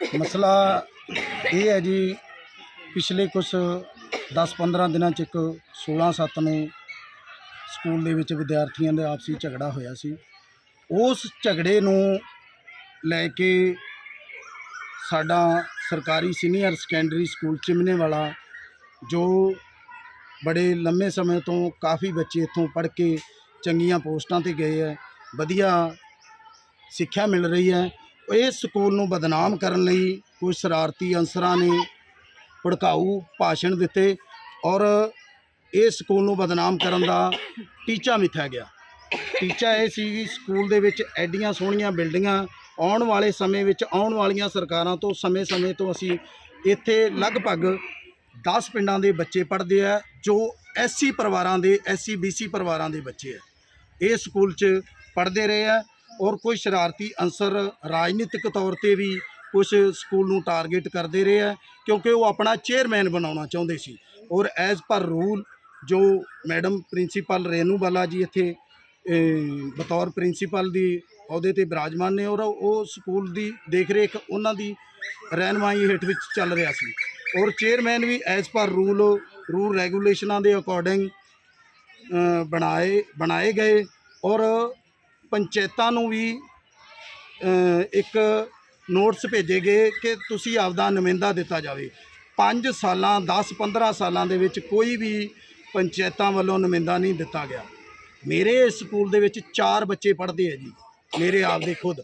ਮਸਲਾ ਇਹ ਹੈ ਜੀ, ਪਿਛਲੇ ਕੁਝ 10-15 ਦਿਨਾਂ ਚ ਇੱਕ 16-7 ਨੂੰ ਸਕੂਲ ਦੇ ਵਿੱਚ ਵਿਦਿਆਰਥੀਆਂ ਦੇ ਆਪਸੀ ਝਗੜਾ ਹੋਇਆ ਸੀ। ਉਸ ਝਗੜੇ ਨੂੰ ਲੈ ਕੇ ਸਾਡਾ ਸਰਕਾਰੀ ਸੀਨੀਅਰ ਸੈਕੰਡਰੀ ਸਕੂਲ ਚਿਮਨੇ ਵਾਲਾ ਜੋ ਬੜੇ ਲੰਮੇ ਸਮੇਂ ਤੋਂ ਕਾਫੀ ਬੱਚੇ ਇੱਥੋਂ ਪੜ੍ਹ ਕੇ ਚੰਗੀਆਂ ਪੋਸਟਾਂ ਤੇ ਗਏ ਹੈ, ਵਧੀਆ ਸਿੱਖਿਆ ਮਿਲ ਰਹੀ ਹੈ। ਇਸ ਸਕੂਲ ਨੂੰ ਬਦਨਾਮ ਕਰਨ ਲਈ ਕੁਝ ਸ਼ਰਾਰਤੀ ਅਨਸਰਾਂ ਨੇ ਭੜਕਾਊ ਭਾਸ਼ਣ ਦਿੱਤੇ ਔਰ ਇਸ ਸਕੂਲ ਨੂੰ ਬਦਨਾਮ ਕਰਨ ਦਾ ਟੀਚਾ ਮਿੱਥਿਆ ਗਿਆ। ਟੀਚਾ ਇਹ ਸੀ ਕਿ ਸਕੂਲ ਦੇ ਵਿੱਚ ਐਡੀਆਂ ਸੋਹਣੀਆਂ ਬਿਲਡਿੰਗਾਂ ਆਉਣ ਵਾਲੇ ਸਮੇਂ ਵਿੱਚ ਆਉਣ ਵਾਲੀਆਂ ਸਰਕਾਰਾਂ ਤੋਂ ਸਮੇਂ-ਸਮੇਂ ਤੋਂ ਅਸੀਂ ਇੱਥੇ ਲਗਭਗ 10 ਪਿੰਡਾਂ ਦੇ ਬੱਚੇ ਪੜ੍ਹਦੇ ਆ, ਜੋ ਐਸਸੀ ਪਰਿਵਾਰਾਂ ਦੇ ਐਸਸੀ ਬੀਸੀ ਪਰਿਵਾਰਾਂ ਦੇ ਬੱਚੇ ਆ। ਇਹ ਸਕੂਲ 'ਚ ਪੜ੍ਹਦੇ ਰਹੇ ਆ। ਔਰ ਕੋਈ ਸ਼ਰਾਰਤੀ ਅੰਸਰ ਰਾਜਨੀਤਿਕ ਤੌਰ ਤੇ ਵੀ ਕੁਝ ਸਕੂਲ ਨੂੰ ਟਾਰਗੇਟ ਕਰਦੇ ਰਹੇ ਆ, ਕਿਉਂਕਿ ਉਹ ਆਪਣਾ ਚੇਅਰਮੈਨ ਬਣਾਉਣਾ ਚਾਹੁੰਦੇ ਸੀ। ਔਰ ਐਜ਼ ਪਰ ਰੂਲ ਜੋ ਮੈਡਮ ਪ੍ਰਿੰਸੀਪਲ ਰੇਨੂ ਬਾਲਾ ਜੀ ਇੱਥੇ ਬਤੌਰ ਪ੍ਰਿੰਸੀਪਲ ਦੀ ਅਹੁਦੇ ਤੇ ਬਿਰਾਜਮਾਨ ਨੇ ਔਰ ਉਹ ਸਕੂਲ ਦੀ ਦੇਖ ਰੇਖ ਉਹਨਾਂ ਦੀ ਰਹਿਨਮਾਈ ਹੇਠ ਵਿੱਚ ਚੱਲ ਰਿਹਾ ਸੀ। ਔਰ ਚੇਅਰਮੈਨ ਵੀ ਐਜ਼ ਪਰ ਰੂਲ ਰੂਲ ਰੈਗੂਲੇਸ਼ਨਾਂ ਦੇ ਅਕੋਰਡਿੰਗ ਬਣਾਏ ਬਣਾਏ ਗਏ ਔਰ ਪੰਚਾਇਤਾਂ ਨੂੰ ਵੀ ਇੱਕ ਨੋਟਿਸ ਭੇਜੇ ਗਏ ਕਿ ਤੁਸੀਂ ਆਪਦਾ ਨੁਮਾਇੰਦਾ ਦਿੱਤਾ ਜਾਵੇ। 5 ਸਾਲਾਂ 10 15 ਸਾਲਾਂ ਦੇ ਵਿੱਚ ਕੋਈ ਵੀ ਪੰਚਾਇਤਾਂ ਵੱਲੋਂ ਨੁਮਾਇੰਦਾ ਨਹੀਂ ਦਿੱਤਾ ਗਿਆ। ਮੇਰੇ ਇਸ ਸਕੂਲ ਦੇ ਵਿੱਚ 4 ਬੱਚੇ ਪੜ੍ਹਦੇ ਆ ਜੀ, ਮੇਰੇ ਆਪ ਦੇ ਖੁਦ।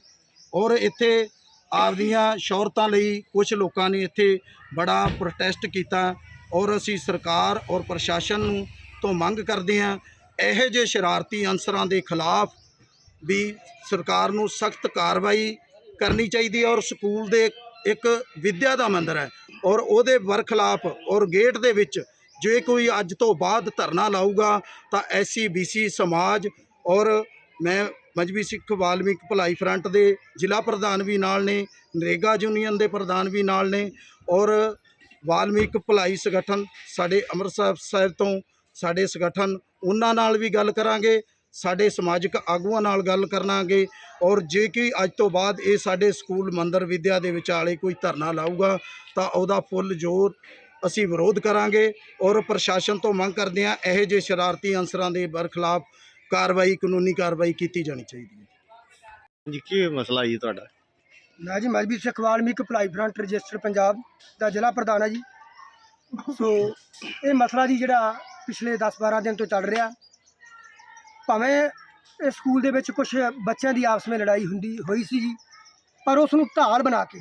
ਔਰ ਇੱਥੇ ਆਪਦੀਆਂ ਸ਼ੌਹਰਤਾਂ ਲਈ ਕੁਝ ਲੋਕਾਂ ਨੇ ਇੱਥੇ ਬੜਾ ਪ੍ਰੋਟੈਸਟ ਕੀਤਾ। ਔਰ ਅਸੀਂ ਸਰਕਾਰ ਔਰ ਪ੍ਰਸ਼ਾਸਨ ਨੂੰ ਤੋਂ ਮੰਗ ਕਰਦੇ ਹਾਂ, ਇਹੋ ਜਿਹੇ ਸ਼ਰਾਰਤੀ ਅਨਸਰਾਂ ਦੇ ਖਿਲਾਫ ਵੀ ਸਰਕਾਰ ਨੂੰ ਸਖਤ ਕਾਰਵਾਈ ਕਰਨੀ ਚਾਹੀਦੀ ਹੈ ਔਰ ਸਕੂਲ ਦੇ ਇੱਕ ਵਿਦਿਆ ਦਾ ਮੰਦਰ ਹੈ ਔਰ ਉਹਦੇ ਵਰਖਲਾਫ ਔਰ ਗੇਟ ਦੇ ਵਿੱਚ ਜੇ ਕੋਈ ਅੱਜ ਤੋਂ ਬਾਅਦ ਧਰਨਾ ਲਾਊਗਾ ਤਾਂ ਐਸਸੀ ਬੀਸੀ ਸਮਾਜ ਔਰ ਮੈਂ ਮਜਬੀ ਸਿੱਖ ਵਾਲਮੀਕ ਭਲਾਈ ਫਰੰਟ ਦੇ ਜ਼ਿਲ੍ਹਾ ਪ੍ਰਧਾਨ ਵੀ ਨਾਲ ਨੇ, ਨਰੇਗਾ ਯੂਨੀਅਨ ਦੇ ਪ੍ਰਧਾਨ ਵੀ ਨਾਲ ਨੇ ਔਰ ਵਾਲਮੀਕ ਭਲਾਈ ਸੰਗਠਨ ਸਾਡੇ ਅੰਮ੍ਰਿਤਸਰ ਸਾਹਿਬ ਤੋਂ ਸਾਡੇ ਸੰਗਠਨ ਉਹਨਾਂ ਨਾਲ ਵੀ ਗੱਲ ਕਰਾਂਗੇ ਸਾਡੇ ਸਮਾਜਿਕ ਆਗੂਆਂ ਨਾਲ ਗੱਲ ਕਰਾਂਗੇ ਔਰ ਜੇ ਕਿ ਅੱਜ ਤੋਂ ਬਾਅਦ ਇਹ ਸਾਡੇ ਸਕੂਲ ਮੰਦਰ ਵਿਦਿਆ ਦੇ ਵਿਚਾਲੇ ਕੋਈ ਧਰਨਾ ਲਾਊਗਾ ਤਾਂ ਉਹਦਾ ਫੁੱਲ ਜ਼ੋਰ ਅਸੀਂ ਵਿਰੋਧ ਕਰਾਂਗੇ ਔਰ ਪ੍ਰਸ਼ਾਸਨ ਤੋਂ ਮੰਗ ਕਰਦੇ ਹਾਂ ਇਹੋ ਜਿਹੇ ਸ਼ਰਾਰਤੀ ਅਨਸਰਾਂ ਦੇ ਬਰਖਲਾਫ ਕਾਰਵਾਈ ਕਾਨੂੰਨੀ ਕਾਰਵਾਈ ਕੀਤੀ ਜਾਣੀ ਚਾਹੀਦੀ ਹੈ। ਜੀ ਕੀ ਮਸਲਾ ਜੀ ਤੁਹਾਡਾ? ਮੈਂ ਜੀ ਮਜਬੀ ਸਿੱਖ ਵਾਲਮੀਕ ਭਲਾਈ ਫਰੰਟ ਰਜਿਸਟਰ ਪੰਜਾਬ ਦਾ ਜ਼ਿਲ੍ਹਾ ਪ੍ਰਧਾਨ ਹੈ ਜੀ। ਸੋ ਇਹ ਮਸਲਾ ਜੀ ਜਿਹੜਾ ਪਿਛਲੇ 10-12 ਦਿਨ ਤੋਂ ਚੱਲ ਰਿਹਾ ਭਾਵੇਂ ਇਹ ਸਕੂਲ ਦੇ ਵਿੱਚ ਕੁਝ ਬੱਚਿਆਂ ਦੀ ਆਪਸ ਵਿੱਚ ਲੜਾਈ ਹੁੰਦੀ ਹੋਈ ਸੀ ਜੀ, ਪਰ ਉਸ ਨੂੰ ਢਾਲ ਬਣਾ ਕੇ,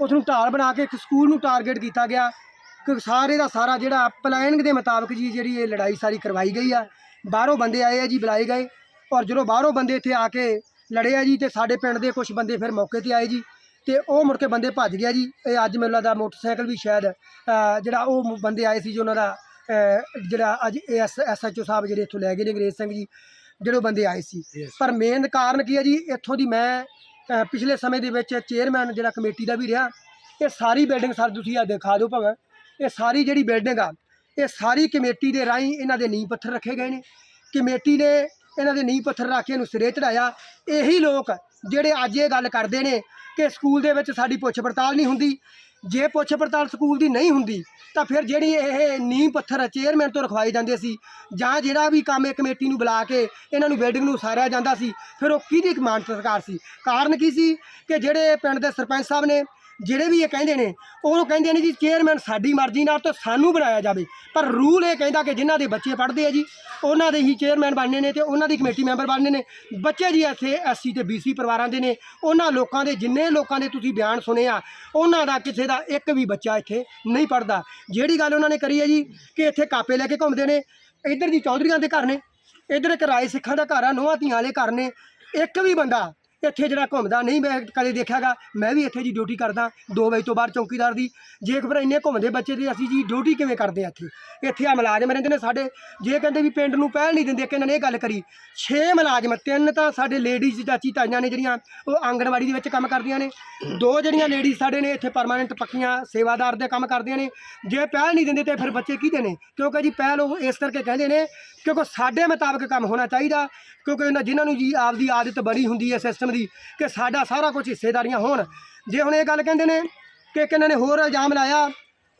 ਉਸ ਨੂੰ ਢਾਲ ਬਣਾ ਕੇ ਇੱਕ ਸਕੂਲ ਨੂੰ ਟਾਰਗੇਟ ਕੀਤਾ ਗਿਆ ਕਿ ਸਾਰੇ ਦਾ ਸਾਰਾ ਜਿਹੜਾ ਪਲਾਨਿੰਗ ਦੇ ਮੁਤਾਬਕ ਜੀ, ਜਿਹੜੀ ਇਹ ਲੜਾਈ ਸਾਰੀ ਕਰਵਾਈ ਗਈ ਆ, ਬਾਹਰੋਂ ਬੰਦੇ ਆਏ ਆ ਜੀ, ਬੁਲਾਏ ਗਏ ਔਰ ਜਦੋਂ ਬਾਹਰੋਂ ਬੰਦੇ ਇੱਥੇ ਆ ਕੇ ਲੜੇ ਆ ਜੀ ਤੇ ਸਾਡੇ ਪਿੰਡ ਦੇ ਕੁਝ ਬੰਦੇ ਫਿਰ ਮੌਕੇ ਤੇ ਆਏ ਜੀ ਤੇ ਉਹ ਮੁੜ ਕੇ ਬੰਦੇ ਭੱਜ ਗਿਆ ਜੀ, ਇਹ ਅੱਜ ਮੈਨੂੰ ਲੱਗਦਾ ਮੋਟਰਸਾਈਕਲ ਵੀ ਸ਼ਾਇਦ ਜਿਹੜਾ ਉਹ ਬੰਦੇ ਆਏ ਸੀ ਜੀ ਉਹਨਾਂ ਦਾ ਜਿਹੜਾ ਅੱਜ ਐਸ ਐਸਐਚਓ ਸਾਹਿਬ ਜਿਹੜੇ ਇੱਥੋਂ ਲੈ ਗਏ ਨੇ ਅੰਗਰੇਜ਼ ਸਿੰਘ ਜੀ ਜਿਹੜੇ ਬੰਦੇ ਆਏ ਸੀ। ਪਰ ਮੇਨ ਕਾਰਨ ਕੀ ਹੈ ਜੀ ਇੱਥੋਂ ਦੀ ਮੈਂ ਪਿਛਲੇ ਸਮੇਂ ਦੇ ਵਿੱਚ ਚੇਅਰਮੈਨ ਜਿਹੜਾ ਕਮੇਟੀ ਦਾ ਵੀ ਰਿਹਾ ਇਹ ਸਾਰੀ ਬਿਲਡਿੰਗ ਸਰ ਤੁਸੀਂ ਆ ਦਿਖਾ ਦਿਓ ਭਾਵੇਂ ਇਹ ਸਾਰੀ ਜਿਹੜੀ ਬਿਲਡਿੰਗ ਆ ਇਹ ਸਾਰੀ ਕਮੇਟੀ ਦੇ ਰਾਹੀਂ ਇਹਨਾਂ ਦੇ ਨੀਂਹ ਪੱਥਰ ਰੱਖੇ ਗਏ ਨੇ। ਕਮੇਟੀ ਨੇ ਇਹਨਾਂ ਦੇ ਨੀਂਹ ਪੱਥਰ ਰੱਖ ਕੇ ਇਹਨੂੰ ਸਿਰੇ ਚੜਾਇਆ ਇਹੀ ਲੋਕ ਜਿਹੜੇ ਅੱਜ ਇਹ ਗੱਲ ਕਰਦੇ ਨੇ ਕਿ ਸਕੂਲ ਦੇ ਵਿੱਚ ਸਾਡੀ ਪੁੱਛ ਪੜਤਾਲ ਨਹੀਂ ਹੁੰਦੀ ਜੇ ਪੁੱਛ ਪੜਤਾਲ ਸਕੂਲ ਦੀ ਨਹੀਂ ਹੁੰਦੀ, ਤਾਂ ਫਿਰ ਜਿਹੜੀ ਇਹ ਨੀਂਹ ਪੱਥਰ ਚੇਅਰਮੈਨ ਤੋਂ ਰਖਵਾਏ ਜਾਂਦੇ ਸੀ, ਜਾਂ ਜਿਹੜਾ ਵੀ ਕੰਮ ਇਹ ਕਮੇਟੀ ਨੂੰ ਬੁਲਾ ਕੇ ਇਹਨਾਂ ਨੂੰ ਬਿਲਡਿੰਗ ਨੂੰ ਉਸਾਰਿਆ ਜਾਂਦਾ ਸੀ, ਫਿਰ ਉਹ ਕਿਹਦੀ ਕਮਾਂਡ ਸਰਕਾਰ ਸੀ? ਕਾਰਨ ਕੀ ਸੀ? ਕਿ ਜਿਹੜੇ ਪਿੰਡ ਦੇ ਸਰਪੰਚ ਸਾਹਿਬ ਨੇ ਜਿਹੜੇ ਵੀ ਇਹ ਕਹਿੰਦੇ ਨੇ, ਉਹ ਕਹਿੰਦੇ ਨੇ ਜੀ ਚੇਅਰਮੈਨ ਸਾਡੀ ਮਰਜ਼ੀ ਨਾਲ ਤਾਂ ਸਾਨੂੰ ਬਣਾਇਆ ਜਾਵੇ। ਪਰ ਰੂਲ ਇਹ ਕਹਿੰਦਾ ਕਿ ਜਿਨ੍ਹਾਂ ਦੇ ਬੱਚੇ ਪੜ੍ਹਦੇ ਆ ਜੀ, ਉਹਨਾਂ ਦੇ ਹੀ ਚੇਅਰਮੈਨ ਬਣਨੇ ਨੇ ਤੇ ਉਹਨਾਂ ਦੀ ਕਮੇਟੀ ਮੈਂਬਰ ਬਣਨੇ ਨੇ। ਬੱਚੇ ਜੀ ਇੱਥੇ ਐਸਸੀ ਤੇ ਬੀਸੀ ਪਰਿਵਾਰਾਂ ਦੇ ਨੇ। ਉਹਨਾਂ ਲੋਕਾਂ ਦੇ, ਜਿੰਨੇ ਲੋਕਾਂ ਦੇ ਤੁਸੀਂ ਬਿਆਨ ਸੁਣੇ ਆ, ਉਹਨਾਂ ਦਾ ਕਿਸੇ ਦਾ ਇੱਕ ਵੀ ਬੱਚਾ ਇੱਥੇ ਨਹੀਂ ਪੜ੍ਹਦਾ। ਜਿਹੜੀ ਗੱਲ ਉਹਨਾਂ ਨੇ ਕਰੀ ਹੈ ਜੀ, ਕਿ ਇੱਥੇ ਕਾਪੇ ਲੈ ਕੇ ਘੁੰਮਦੇ ਨੇ। ਇੱਧਰ ਦੀ ਚੌਧਰੀਆਂ ਦੇ ਘਰ ਨੇ। ਇੱਧਰ ਇੱਕ ਰਾਏ ਸਿੱਖਾਂ ਦਾ ਘਰ ਆ ਨੋਹਾਂ ਧੀਆਂ ਵਾਲੇ ਘਰ ਨੇ। ਇੱਕ ਵੀ ਬੰਦਾ ਇੱਥੇ ਜਿਹੜਾ ਘੁੰਮਦਾ, ਨਹੀਂ ਮੈਂ ਕਦੇ ਦੇਖਿਆਗਾ, ਮੈਂ ਵੀ ਇੱਥੇ ਜੀ ਡਿਊਟੀ ਕਰਦਾ 2 ਵਜੇ ਤੋਂ ਬਾਅਦ ਚੌਕੀਦਾਰ ਦੀ। ਜੇ ਫਿਰ ਇੰਨੇ ਘੁੰਮਦੇ ਬੱਚੇ ਤੇ ਅਸੀਂ ਜੀ ਡਿਊਟੀ ਕਿਵੇਂ ਕਰਦੇ ਆ ਇੱਥੇ? ਇੱਥੇ ਆ ਮੁਲਾਜ਼ਮ ਰਹਿੰਦੇ ਨੇ ਸਾਡੇ, ਜੇ ਕਹਿੰਦੇ ਵੀ ਪਿੰਡ ਨੂੰ ਪਹਿਲ ਨਹੀਂ ਦਿੰਦੇ ਕਿ ਇਹਨਾਂ ਨੇ ਇਹ ਗੱਲ ਕਰੀ 6 ਮੁਲਾਜ਼ਮ, ਤਿੰਨ ਤਾਂ ਸਾਡੇ ਲੇਡੀਜ਼ ਚਾਚੀ ਤਾਈਆਂ ਨੇ ਜਿਹੜੀਆਂ, ਉਹ ਆਂਗਣਵਾੜੀ ਦੇ ਵਿੱਚ ਕੰਮ ਕਰਦੀਆਂ ਨੇ। ਦੋ ਜਿਹੜੀਆਂ ਲੇਡੀਜ਼ ਸਾਡੇ ਨੇ ਇੱਥੇ ਪਰਮਾਨੈਂਟ ਪੱਕੀਆਂ ਸੇਵਾਦਾਰ ਦੇ ਕੰਮ ਕਰਦੀਆਂ ਨੇ। ਜੇ ਪਹਿਲ ਨਹੀਂ ਦਿੰਦੇ ਤੇ ਫਿਰ ਬੱਚੇ ਕਿਹਦੇ ਨੇ ਕਿਉਂਕਿ ਜੀ ਪਹਿਲ ਉਹ ਇਸ ਕਰਕੇ ਕਹਿੰਦੇ ਨੇ, ਕਿਉਂਕਿ ਸਾਡੇ ਮੁਤਾਬਕ ਕੰਮ ਹੋਣਾ ਚਾਹੀਦਾ, ਕਿਉਂਕਿ ਉਹਨਾਂ ਜਿਨ੍ਹਾਂ ਨੂੰ ਜੀ ਆਪਦੀ ਆਦਤ ਬਣੀ ਹੁੰਦੀ ਹੈ ਸਿਸਟਮ ਦੀ ਕਿ ਸਾਡਾ ਸਾਰਾ ਕੁਝ ਹਿੱਸੇਦਾਰੀਆਂ ਹੋਣ। ਜੇ ਹੁਣ ਇਹ ਗੱਲ ਕਹਿੰਦੇ ਨੇ ਕਿ ਕਿਹਨਾਂ ਨੇ ਹੋਰ ਇਲਜ਼ਾਮ ਲਾਇਆ,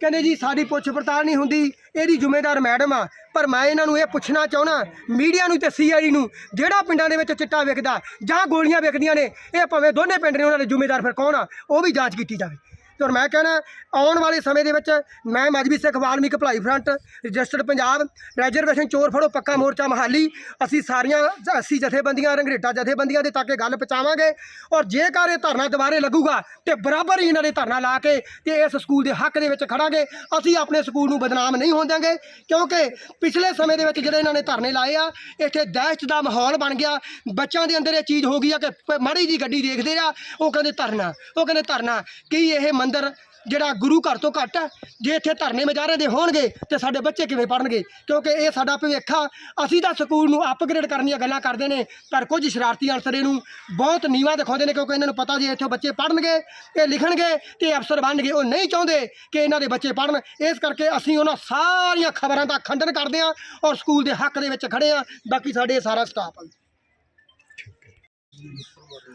ਕਹਿੰਦੇ ਜੀ ਸਾਡੀ ਪੁੱਛ ਪੜਤਾਲ ਨਹੀਂ ਹੁੰਦੀ, ਇਹਦੀ ਜ਼ਿੰਮੇਦਾਰ ਮੈਡਮ ਆ, ਪਰ ਮੈਂ ਇਹਨਾਂ ਨੂੰ ਇਹ ਪੁੱਛਣਾ ਚਾਹਣਾ ਮੀਡੀਆ ਨੂੰ ਤੇ ਸੀਆਈਡੀ ਨੂੰ, ਜਿਹੜਾ ਪਿੰਡਾਂ ਦੇ ਵਿੱਚ ਚਿੱਟਾ ਵਿਕਦਾ ਜਾਂ ਗੋਲੀਆਂ ਵਿਕਦੀਆਂ ਨੇ, ਇਹ ਭਾਵੇਂ ਦੋਨੇ ਪਿੰਡ ਨੇ, ਉਹਨਾਂ ਦੇ ਜ਼ਿੰਮੇਦਾਰ ਫਿਰ ਕੌਣ ਆ? ਉਹ ਵੀ ਜਾਂਚ ਕੀਤੀ ਜਾਵੇ। ਤੇ ਔਰ ਮੈਂ ਕਹਿਣਾ, ਆਉਣ ਵਾਲੇ ਸਮੇਂ ਦੇ ਵਿੱਚ ਮੈਂ ਮਜਬੀ ਸਿੱਖ ਵਾਲਮੀਕ ਭਲਾਈ ਫਰੰਟ, ਰਜਿਸਟਰਡ ਪੰਜਾਬ ਰਿਜ਼ਰਵੇਸ਼ਨ ਚੋਰ ਫੜੋ, ਪੱਕਾ ਮੋਰਚਾ ਮਹਾਲੀ, ਅਸੀਂ ਸਾਰੀਆਂ 80 ਜਥੇਬੰਦੀਆਂ, ਰੰਗਰੇਟਾ ਜਥੇਬੰਦੀਆਂ ਦੇ ਤੱਕ ਇਹ ਗੱਲ ਪਹੁੰਚਾਵਾਂਗੇ ਔਰ ਜੇਕਰ ਇਹ ਧਰਨਾ ਦੁਬਾਰੇ ਲੱਗੂਗਾ ਤੇ ਬਰਾਬਰ ਹੀ ਇਹਨਾਂ ਦੇ ਧਰਨਾ ਲਾ ਕੇ ਤੇ ਇਸ ਸਕੂਲ ਦੇ ਹੱਕ ਦੇ ਵਿੱਚ ਖੜਾਂਗੇ, ਅਸੀਂ ਆਪਣੇ ਸਕੂਲ ਨੂੰ ਬਦਨਾਮ ਨਹੀਂ ਹੋਣ ਦਿਆਂਗੇ, ਕਿਉਂਕਿ ਪਿਛਲੇ ਸਮੇਂ ਦੇ ਵਿੱਚ ਜਿਹੜੇ ਇਹਨਾਂ ਨੇ ਧਰਨੇ ਲਾਏ ਆ, ਇੱਥੇ ਦਹਿਸ਼ਤ ਦਾ ਮਾਹੌਲ ਬਣ ਗਿਆ, ਬੱਚਿਆਂ ਦੇ ਅੰਦਰ ਇਹ ਚੀਜ਼ ਹੋ ਗਈ ਆ ਕਿ ਪ- ਮਾੜੀ ਜੀ ਗੱਡੀ ਦੇਖਦੇ ਆ, ਉਹ ਕਹਿੰਦੇ ਧਰਨਾ, ਉਹ ਕਹਿੰਦੇ ਧਰਨਾ, ਕੀ ਇਹ ਮੰਦਿਰ ਜਿਹੜਾ ਗੁਰੂ ਘਰ ਤੋਂ ਘੱਟ ਹੈ ਜੇ ਇੱਥੇ ਧਰਨੇ ਮਜਾਰੇ ਦੇ ਹੋਣਗੇ ਤੇ ਸਾਡੇ ਬੱਚੇ ਕਿਵੇਂ ਪੜਨਗੇ ਕਿਉਂਕਿ ਇਹ ਸਾਡਾ ਭਵਿੱਖ ਆ, ਅਸੀਂ ਤਾਂ ਸਕੂਲ ਨੂੰ ਅਪਗ੍ਰੇਡ ਕਰਨ ਦੀਆਂ ਗੱਲਾਂ ਕਰਦੇ ਨੇ, ਪਰ ਕੁਝ ਸ਼ਰਾਰਤੀ ਅਨਸਰ ਇਹਨੂੰ ਬਹੁਤ ਨੀਵਾ ਦਿਖਾਉਂਦੇ ਨੇ ਕਿਉਂਕਿ ਇਹਨਾਂ ਨੂੰ ਪਤਾ ਜੇ ਇੱਥੇ ਬੱਚੇ ਪੜਨਗੇ ਇਹ ਲਿਖਣਗੇ ਤੇ ਅਫਸਰ ਬਣਨਗੇ, ਉਹ ਨਹੀਂ ਚਾਹੁੰਦੇ ਕਿ ਇਹਨਾਂ ਦੇ ਬੱਚੇ ਪੜਨ ਇਸ ਕਰਕੇ ਅਸੀਂ ਉਹਨਾਂ ਸਾਰੀਆਂ ਖਬਰਾਂ ਦਾ ਖੰਡਨ ਕਰਦੇ ਹਾਂ ਔਰ ਸਕੂਲ ਦੇ ਹੱਕ ਦੇ ਵਿੱਚ ਖੜੇ ਹਾਂ। ਬਾਕੀ ਸਾਡੇ ਸਾਰਾ ਸਟਾਫ ਆ।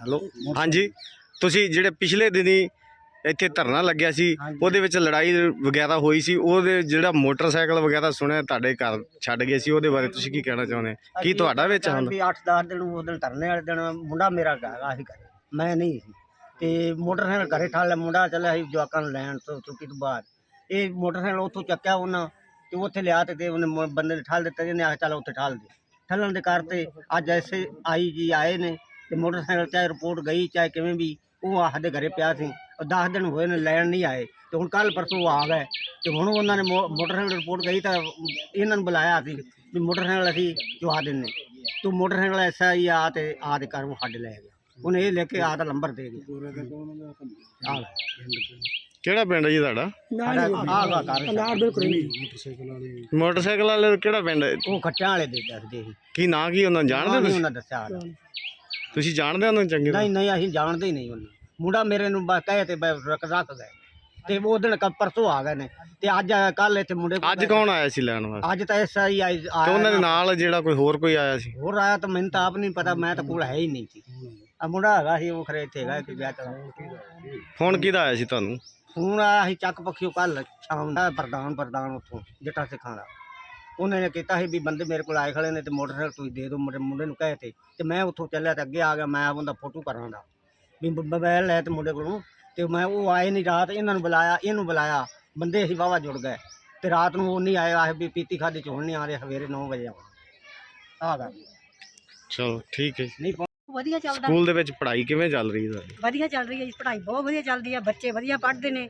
ਹੈਲੋ, ਹਾਂਜੀ। ਤੁਸੀਂ ਜਿਹੜੇ ਪਿਛਲੇ ਦਿਨੀ ਇੱਥੇ ਧਰਨਾ ਲੱਗਿਆ ਸੀ। ਉਹਦੇ ਵਿੱਚ ਲੜਾਈ ਵਗੈਰਾ ਹੋਈ ਸੀ। ਉਹਦੇ ਜਿਹੜਾ ਮੋਟਰਸਾਈਕਲ ਵਗੈਰਾ ਸੁਣਿਆ ਤੁਹਾਡੇ ਘਰ ਛੱਡ ਗਏ ਸੀ। ਉਹਦੇ ਬਾਰੇ ਤੁਸੀਂ ਕੀ ਕਹਿਣਾ ਚਾਹੁੰਦੇ? ਕੀ ਤੁਹਾਡਾ ਵਿੱਚ ਹੁੰਦਾ ਵੀ 8-10 ਦਿਨ ਉਹ ਦਿਨ ਧਰਨੇ ਵਾਲੇ ਦਿਨ ਮੁੰਡਾ ਮੇਰਾ ਹੈਗਾ ਸੀ ਘਰੇ। ਮੈਂ ਨਹੀਂ ਸੀ। ਤੇ ਮੋਟਰਸਾਈਕਲ ਘਰੇ ਠਾਲ ਮੁੰਡਾ ਚੱਲਿਆ ਸੀ ਜਵਾਕਾਂ ਨੂੰ ਲੈਣ ਤੋਂ ਛੁੱਟੀ ਤੋਂ ਬਾਅਦ। ਇਹ ਮੋਟਰਸਾਈਕਲ ਉੱਥੋਂ ਚੱਕਿਆ ਉਹਨਾਂ ਤੇ ਉੱਥੇ ਲਿਆ ਤੇ ਉਹਨੇ ਬੰਦੇ ਨੇ ਠਾਲ ਦਿੱਤਾ। ਜਿਹਨੇ ਆਖ ਚੱਲ ਉੱਥੇ ਠਾਲ ਦੇ। ਠੱਲਣ ਦੇ ਕਰ ਤੇ ਅੱਜ ਐਸੇ ਆਈ ਜੀ ਆਏ ਨੇ ਤੇ ਮੋਟਰਸਾਈਕਲ ਚਾਹੇ ਰਿਪੋਰਟ ਗਈ ਚਾਹੇ ਕਿਵੇਂ ਵੀ ਉਹ ਆਖਦੇ ਘਰੇ ਪਿਆ ਸੀ। 10 ਦਿਨ ਹੋਏ ਨੇ ਲੈਣ ਨਹੀਂ ਆਏ। ਤੇ ਹੁਣ ਕੱਲ ਪਰਸੋਂ ਆ ਗਏ। ਤੇ ਹੁਣ ਉਹਨਾਂ ਨੇ ਮੋ- ਮੋਟਰਸਾਈਕਲ ਰਿਪੋਰਟ ਗਈ ਤਾਂ ਇਹਨਾਂ ਨੂੰ ਬੁਲਾਇਆ ਸੀ ਵੀ ਮੋਟਰਸਾਈਕਲ ਅਸੀਂ ਚੁਹਾ ਦਿੰਨੇ। ਤੂੰ ਮੋਟਰਸਾਈਕਲ ਐਸਾ ਹੀ ਆ ਤੇ ਆ ਦੇ ਕਰ ਉਹ ਸਾਡੇ ਲੈ ਗਿਆ। ਉਹਨੇ ਇਹ ਲੈ ਕੇ ਆ ਦਾ ਨੰਬਰ ਦੇ ਗਿਆ। ਕਿਹੜਾ ਪਿੰਡ ਹੈ ਜੀ ਤੁਹਾਡਾ? ਆਗਾ ਕਰ ਮੋਟਰਸਾਈਕਲ ਵਾਲੇ ਦਾ ਕਿਹੜਾ ਪਿੰਡ ਹੈ ਉਹ ਖੱਟਿਆਂ ਵਾਲੇ ਦੇ ਦੱਸਦੇ ਸੀ। ਕੀ ਨਾਂ ਕੀ ਉਹਨਾਂ ਨੂੰ ਜਾਣਦੇ ਤੁਸੀਂ? ਉਹਨਾਂ ਦੱਸਿਆ। ਹਾਲ। ਤੁਸੀਂ ਜਾਣਦੇ ਉਹਨੂੰ ਚੰਗੀ ਤਰ੍ਹਾਂ ਨਹੀਂ ਨਹੀਂ ਅਸੀਂ ਜਾਣਦੇ ਹੀ ਨਹੀਂ ਉਹਨੂੰ ਮੁੰਡਾ ਮੇਰੇ ਨੂੰ ਬਸ ਕਹੇ ਤੇ ਬਸ ਰੱਖ ਰੱਖ ਗਏ। ਤੇ ਉਹ ਦਿਨ ਕ- ਪਰਸੋਂ ਆ ਗਏ ਨੇ। ਤੇ ਅੱਜ ਕੱਲ ਇੱਥੇ ਮੁੰਡੇ ਕੋਲ ਅੱਜ ਕੌਣ ਆਇਆ ਸੀ ਲੈਣ ਵਾਸਤੇ? ਅੱਜ ਤਾਂ ਐਸਾ ਹੀ ਆਈ ਤੇ ਆਇਆ ਉਹਨਾਂ ਦੇ ਨਾ। ਨਾਲ ਜਿਹੜਾ ਕੋਈ ਹੋਰ ਕੋਈ ਆਇਆ ਸੀ? ਹੋਰ ਆਇਆ ਤਾਂ ਮੈਨੂੰ ਤਾਂ ਆਪ ਨਹੀਂ ਪਤਾ ਮੈਂ ਤਾਂ ਕੋਲ ਹੈ ਹੀ ਨਹੀਂ ਸੀ। ਆ ਮੁੰਡਾ ਹੈਗਾ ਸੀ ਉਹ ਖਰੇ ਇੱਥੇ ਹੈਗਾ ਕਿ ਵਿਆਹ ਚਲਾ ਫੋਨ ਕਿਹਦਾ ਆਇਆ ਸੀ ਤੁਹਾਨੂੰ? ਫੋਨ ਆਇਆ ਸੀ ਚੱਕ ਪੱਖੀਓ ਕੱਲ ਸ਼ਾਮ ਦਾ ਪ੍ਰਧਾਨ ਪ੍ਰਧਾਨ ਉੱਥੋਂ ਜੱਟਾ ਸਿੱਖਾਂ ਦਾ। ਉਹਨੇ ਨੇ ਕੀਤਾ ਸੀ ਵੀ ਬੰਦੇ ਮੇਰੇ ਕੋਲ ਆਏ ਖੜੇ ਨੇ ਤੇ ਮੋਟਰਸਾਈਕਲ ਤੁਸੀਂ ਦੇ ਦਿਓ ਮੇਰੇ ਮੁੰਡੇ ਨੂੰ ਕਹੇ ਤੇ। ਤੇ ਮੈਂ ਉੱਥੋਂ ਚੱਲਿਆ ਤੇ ਅੱਗੇ ਆ ਗਿਆ ਮੈਂ ਉਹਦਾ ਫੋਟੋ ਕਰਾਂ ਦਾ ਵੀ ਮੋਬਾਈਲ ਲੈ ਤੇ ਮੁੰਡੇ ਕੋਲੋਂ। ਤੇ ਮੈਂ ਉਹ ਆਏ ਨਹੀਂ ਰਾਤ ਇਹਨਾਂ ਨੂੰ ਬੁਲਾਇਆ ਇਹਨੂੰ ਬੁਲਾਇਆ। ਬੰਦੇ ਅਸੀਂ ਵਾਵਾ ਜੁੜ ਗਏ। ਤੇ ਰਾਤ ਨੂੰ ਉਹ ਨਹੀਂ ਆਏ ਵੀ ਪੀਤੀ ਖਾਦੀ ਚ ਹੁਣ ਨਹੀਂ ਆ ਰਹੇ ਸਵੇਰੇ 9 ਵਜੇ ਆਉਣਾ। ਆ ਗਾ ਚਲੋ ਠੀਕ ਹੈ ਜੀ। ਨਹੀਂ ਵਧੀਆ ਚੱਲਦਾ। ਸਕੂਲ ਦੇ ਵਿੱਚ ਪੜ੍ਹਾਈ ਕਿਵੇਂ ਚੱਲ ਰਹੀ ਹੈ ਤੁਹਾਡੀ? ਵਧੀਆ ਚੱਲ ਰਹੀ ਹੈ ਜੀ ਪੜ੍ਹਾਈ ਬਹੁਤ ਵਧੀਆ ਚੱਲਦੀ ਹੈ ਬੱਚੇ ਵਧੀਆ ਪੜ੍ਹਦੇ ਨੇ।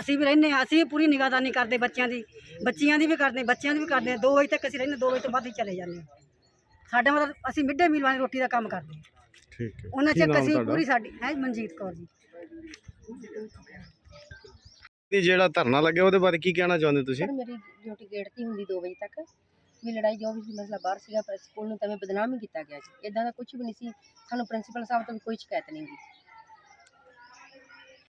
ਅਸੀਂ ਵੀ ਰਹਿੰਦੇ ਹਾਂ ਅਸੀਂ ਵੀ ਪੂਰੀ ਨਿਗਾਹਦਾਨੀ ਕਰਦੇ ਬੱਚਿਆਂ ਦੀ। ਬੱਚੀਆਂ ਦੀ ਵੀ ਕਰਦੇ ਬੱਚਿਆਂ ਦੀ ਵੀ ਕਰਦੇ 2 ਵਜੇ ਤੱਕ ਅਸੀਂ ਰਹਿੰਦੇ 2 ਵਜੇ ਤੋਂ ਬਾਅਦ ਹੀ ਚਲੇ ਜਾਂਦੇ ਹਾਂ। ਸਾਡਾ ਮਤਲਬ ਅਸੀਂ ਮਿੱਡੇ ਮੀਲ ਵਾਲੀ ਰੋਟੀ ਦਾ ਕੰਮ ਕਰਦੇ ਹਾਂ। ਠੀਕ ਹੈ। ਉਹਨਾਂ ਕੀ ਅਸੀਂ ਤੁਹਾਡਾ? ਪੂਰੀ ਸਾਡੀ ਹੈ ਮਨਜੀਤ ਕੌਰ ਜੀ। ਇਹ ਜਿਹੜਾ ਧਰਨਾ ਲੱਗਿਆ ਉਹਦੇ ਬਾਰੇ ਕੀ ਕਹਿਣਾ ਚਾਹੁੰਦੇ ਤੁਸੀਂ? ਸਰ ਮੇਰੀ ਡਿਊਟੀ ਗੇਟ ਤੇ ਹੁੰਦੀ 2 ਵਜੇ ਤੱਕ। ਵੀ ਲੜਾਈ ਜੋ ਵੀ ਸੀ ਮਸਲਾ ਬਾਹਰ ਸੀਗਾ ਪਰ ਸਕੂਲ ਨੂੰ ਤਾਂ ਮੈਂ ਬਦਨਾਮ ਹੀ ਕੀਤਾ ਗਿਆ ਸੀ। ਇਦਾਂ ਦਾ ਕੁਝ ਵੀ ਨਹੀਂ ਸੀ। ਸਾਨੂੰ ਪ੍ਰਿੰਸੀਪਲ ਸਾਹਿਬ ਤੋਂ ਵੀ ਕੋਈ ਸ਼ਿਕਾਇਤ ਨਹੀਂ ਗਈ